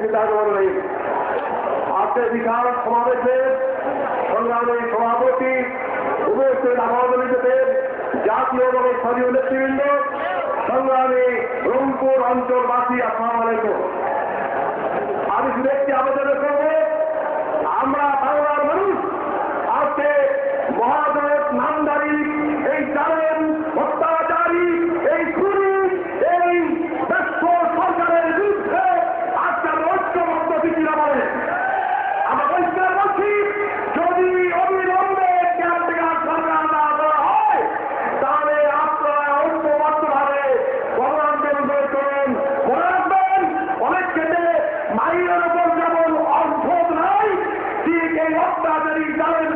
বিদ্যাগরণী আজকে বিশাল সমাবেশে সংগ্রামের সভাপতি উপস্থিত আহ্বানীদের জাতীয় এবং স্থানীয় নেতৃবৃন্দ, সংগ্রামী রংপুর অঞ্চলবাসী, আসসালাম আলাইকুম। আমি শুধু একটি এই অত্যাচারী জালের